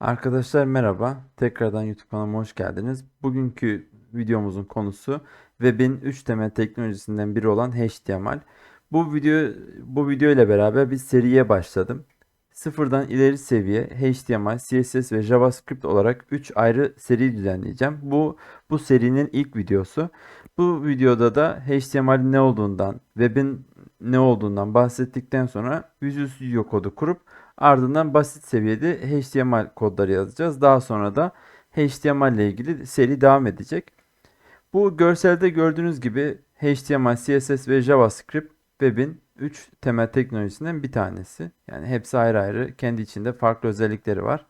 Arkadaşlar merhaba. Tekrardan YouTube kanalıma hoş geldiniz. Bugünkü videomuzun konusu web'in 3 temel teknolojisinden biri olan HTML. Bu video bu video ile beraber bir seriye başladım. Sıfırdan ileri seviye HTML, CSS ve JavaScript olarak 3 ayrı seri düzenleyeceğim. Bu bu serinin ilk videosu. Bu videoda da HTML'in ne olduğundan, web'in ne olduğundan bahsettikten sonra Studio kodu kurup ardından basit seviyede HTML kodları yazacağız. Daha sonra da HTML ile ilgili seri devam edecek. Bu görselde gördüğünüz gibi HTML, CSS ve JavaScript web'in 3 temel teknolojisinden bir tanesi. Yani hepsi ayrı ayrı kendi içinde farklı özellikleri var.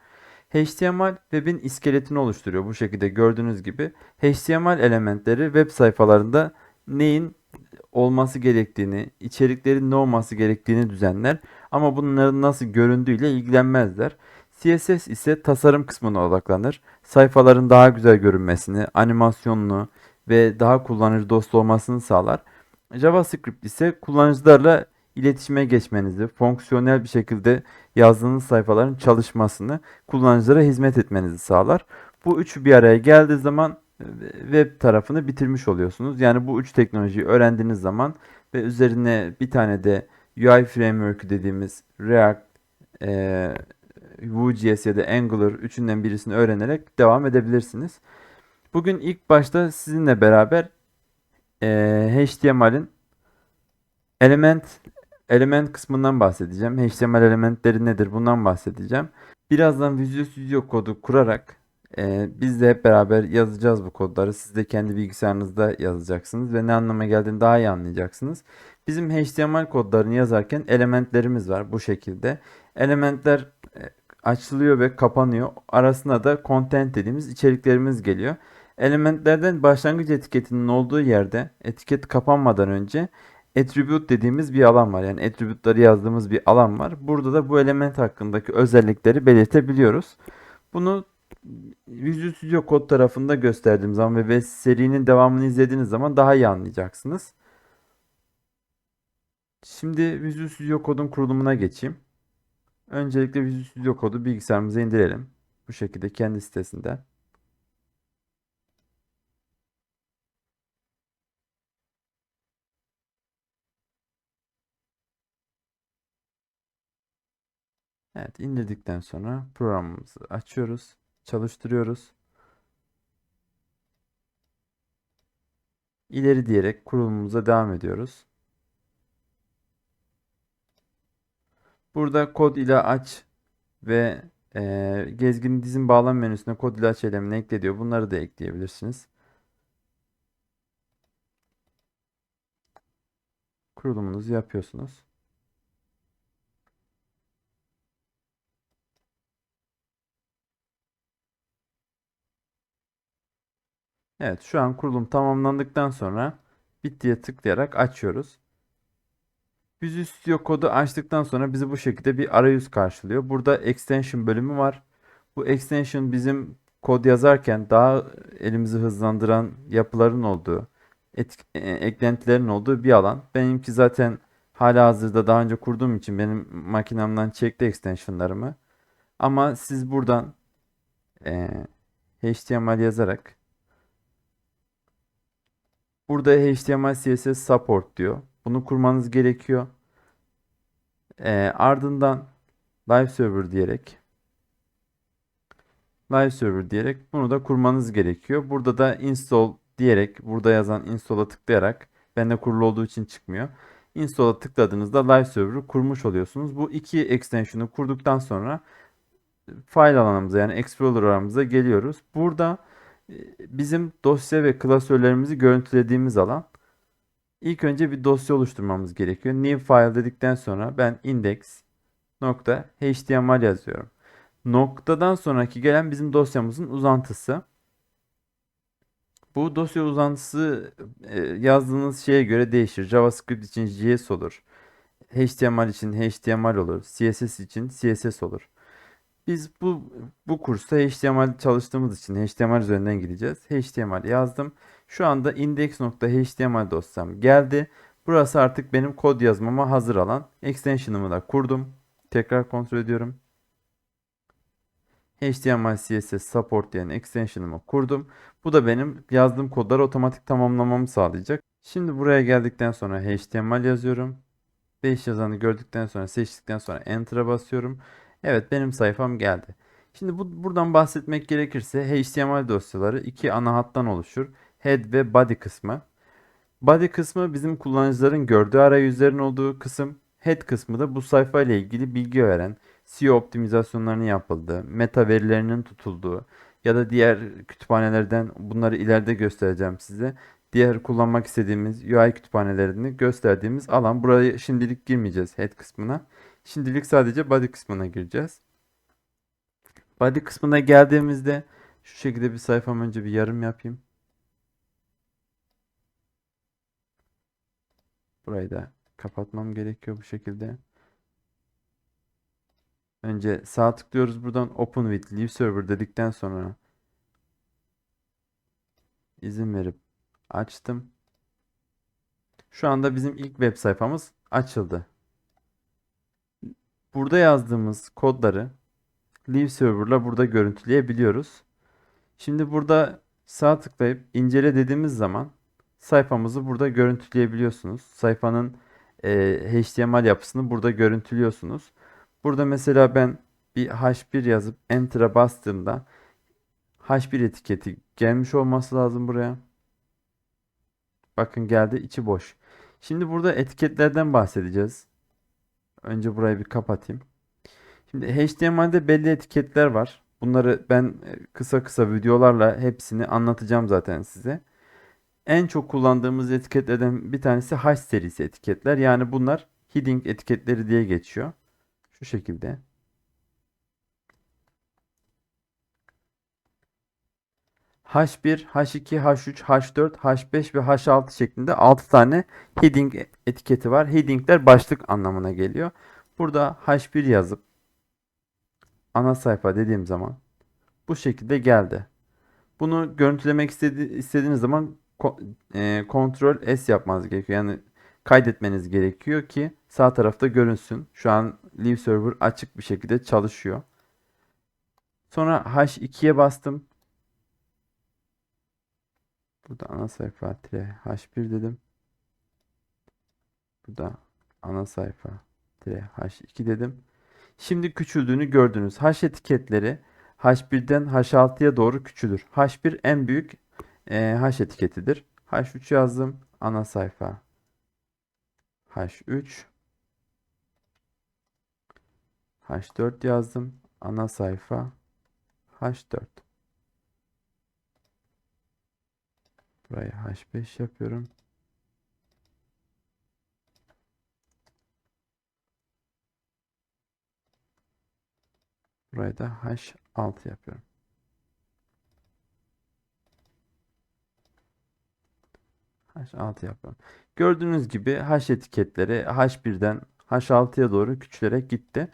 HTML web'in iskeletini oluşturuyor bu şekilde gördüğünüz gibi. HTML elementleri web sayfalarında neyin olması gerektiğini, içeriklerin ne olması gerektiğini düzenler ama bunların nasıl göründüğüyle ilgilenmezler. CSS ise tasarım kısmına odaklanır. Sayfaların daha güzel görünmesini, animasyonunu ve daha kullanıcı dostu olmasını sağlar. JavaScript ise kullanıcılarla iletişime geçmenizi, fonksiyonel bir şekilde yazdığınız sayfaların çalışmasını, kullanıcılara hizmet etmenizi sağlar. Bu üçü bir araya geldiği zaman e, web tarafını bitirmiş oluyorsunuz. Yani bu üç teknolojiyi öğrendiğiniz zaman ve üzerine bir tane de UI framework dediğimiz React, e, Vue.js ya da Angular üçünden birisini öğrenerek devam edebilirsiniz. Bugün ilk başta sizinle beraber e, HTML'in element element kısmından bahsedeceğim. HTML elementleri nedir? Bundan bahsedeceğim. Birazdan Visual Studio kodu kurarak e, biz de hep beraber yazacağız bu kodları. Siz de kendi bilgisayarınızda yazacaksınız ve ne anlama geldiğini daha iyi anlayacaksınız. Bizim HTML kodlarını yazarken elementlerimiz var bu şekilde. Elementler e, açılıyor ve kapanıyor. Arasına da content dediğimiz içeriklerimiz geliyor. Elementlerden başlangıç etiketinin olduğu yerde etiket kapanmadan önce attribute dediğimiz bir alan var. Yani attribute'ları yazdığımız bir alan var. Burada da bu element hakkındaki özellikleri belirtebiliyoruz. Bunu Visual Studio Code tarafında gösterdiğim zaman ve serinin devamını izlediğiniz zaman daha iyi anlayacaksınız. Şimdi Visual Studio Code'un kurulumuna geçeyim. Öncelikle Visual Studio Code'u bilgisayarımıza indirelim. Bu şekilde kendi sitesinden. Evet, indirdikten sonra programımızı açıyoruz, çalıştırıyoruz. İleri diyerek kurulumumuza devam ediyoruz. Burada kod ile aç ve e, gezgin dizin bağlam menüsüne kod ile aç elemini ekle. Bunları da ekleyebilirsiniz. Kurulumunuzu yapıyorsunuz. Evet şu an kurulum tamamlandıktan sonra bittiye tıklayarak açıyoruz. Visual Studio kodu açtıktan sonra bizi bu şekilde bir arayüz karşılıyor. Burada extension bölümü var. Bu extension bizim kod yazarken daha elimizi hızlandıran yapıların olduğu, etk- e, eklentilerin olduğu bir alan. Benimki zaten hala hazırda daha önce kurduğum için benim makinemden çekti extensionlarımı. Ama siz buradan e, HTML yazarak burada HTML CSS support diyor. Bunu kurmanız gerekiyor. E, ardından live server diyerek live server diyerek bunu da kurmanız gerekiyor. Burada da install diyerek burada yazan install'a tıklayarak bende kurulu olduğu için çıkmıyor. Install'a tıkladığınızda live server'ı kurmuş oluyorsunuz. Bu iki extension'ı kurduktan sonra file alanımıza yani Explorer alanımıza geliyoruz. Burada bizim dosya ve klasörlerimizi görüntülediğimiz alan. İlk önce bir dosya oluşturmamız gerekiyor. New file dedikten sonra ben index.html yazıyorum. Noktadan sonraki gelen bizim dosyamızın uzantısı. Bu dosya uzantısı e, yazdığınız şeye göre değişir. JavaScript için JS olur. HTML için HTML olur. CSS için CSS olur. Biz bu bu kursta HTML çalıştığımız için HTML üzerinden gideceğiz. HTML yazdım. Şu anda index.html dosyam geldi. Burası artık benim kod yazmama hazır alan. Extension'ımı da kurdum. Tekrar kontrol ediyorum. HTML, CSS support diyen extension'ımı kurdum. Bu da benim yazdığım kodları otomatik tamamlamamı sağlayacak. Şimdi buraya geldikten sonra HTML yazıyorum. 5 yazanı gördükten sonra seçtikten sonra Enter'a basıyorum. Evet benim sayfam geldi. Şimdi bu, buradan bahsetmek gerekirse HTML dosyaları iki ana hattan oluşur. Head ve body kısmı. Body kısmı bizim kullanıcıların gördüğü arayüzlerin olduğu kısım. Head kısmı da bu sayfa ile ilgili bilgi veren, SEO optimizasyonlarının yapıldığı, meta verilerinin tutulduğu ya da diğer kütüphanelerden bunları ileride göstereceğim size. Diğer kullanmak istediğimiz UI kütüphanelerini gösterdiğimiz alan. Buraya şimdilik girmeyeceğiz head kısmına. Şimdilik sadece body kısmına gireceğiz. Body kısmına geldiğimizde şu şekilde bir sayfam önce bir yarım yapayım. Burayı da kapatmam gerekiyor bu şekilde. Önce sağ tıklıyoruz buradan Open with Leave Server dedikten sonra izin verip açtım. Şu anda bizim ilk web sayfamız açıldı. Burada yazdığımız kodları Leave Server'la burada görüntüleyebiliyoruz. Şimdi burada sağ tıklayıp incele dediğimiz zaman sayfamızı burada görüntüleyebiliyorsunuz. Sayfanın e, HTML yapısını burada görüntülüyorsunuz. Burada mesela ben bir H1 yazıp Enter'a bastığımda H1 etiketi gelmiş olması lazım buraya. Bakın geldi içi boş. Şimdi burada etiketlerden bahsedeceğiz. Önce burayı bir kapatayım. Şimdi HTML'de belli etiketler var. Bunları ben e, kısa kısa videolarla hepsini anlatacağım zaten size. En çok kullandığımız etiketlerden bir tanesi H serisi etiketler. Yani bunlar heading etiketleri diye geçiyor. Şu şekilde. H1, H2, H3, H4, H5 ve H6 şeklinde 6 tane heading etiketi var. Headingler başlık anlamına geliyor. Burada H1 yazıp ana sayfa dediğim zaman bu şekilde geldi. Bunu görüntülemek istedi istediğiniz zaman Ctrl S yapmanız gerekiyor. Yani kaydetmeniz gerekiyor ki sağ tarafta görünsün. Şu an Leave Server açık bir şekilde çalışıyor. Sonra H2'ye bastım. Burada ana sayfa H1 dedim. Burada ana sayfa H2 dedim. Şimdi küçüldüğünü gördünüz. H etiketleri H1'den H6'ya doğru küçülür. H1 en büyük e, H etiketidir. H3 yazdım. Ana sayfa H3 H4 yazdım. Ana sayfa H4 Burayı H5 yapıyorum. Burayı da H6 yapıyorum. H6 yapıyorum. Gördüğünüz gibi H etiketleri H1'den H6'ya doğru küçülerek gitti.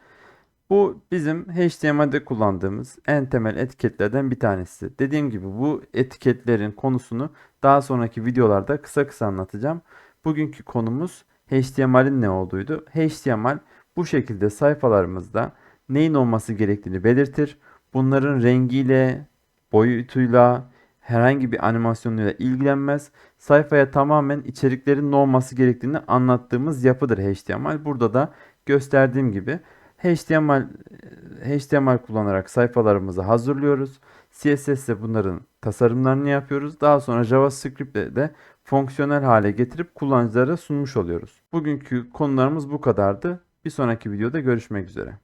Bu bizim HTML'de kullandığımız en temel etiketlerden bir tanesi. Dediğim gibi bu etiketlerin konusunu daha sonraki videolarda kısa kısa anlatacağım. Bugünkü konumuz HTML'in ne olduğuydu. HTML bu şekilde sayfalarımızda neyin olması gerektiğini belirtir. Bunların rengiyle, boyutuyla, herhangi bir animasyonuyla ilgilenmez. Sayfaya tamamen içeriklerin ne olması gerektiğini anlattığımız yapıdır HTML. Burada da gösterdiğim gibi HTML HTML kullanarak sayfalarımızı hazırlıyoruz. CSS ile bunların tasarımlarını yapıyoruz. Daha sonra JavaScript ile de fonksiyonel hale getirip kullanıcılara sunmuş oluyoruz. Bugünkü konularımız bu kadardı. Bir sonraki videoda görüşmek üzere.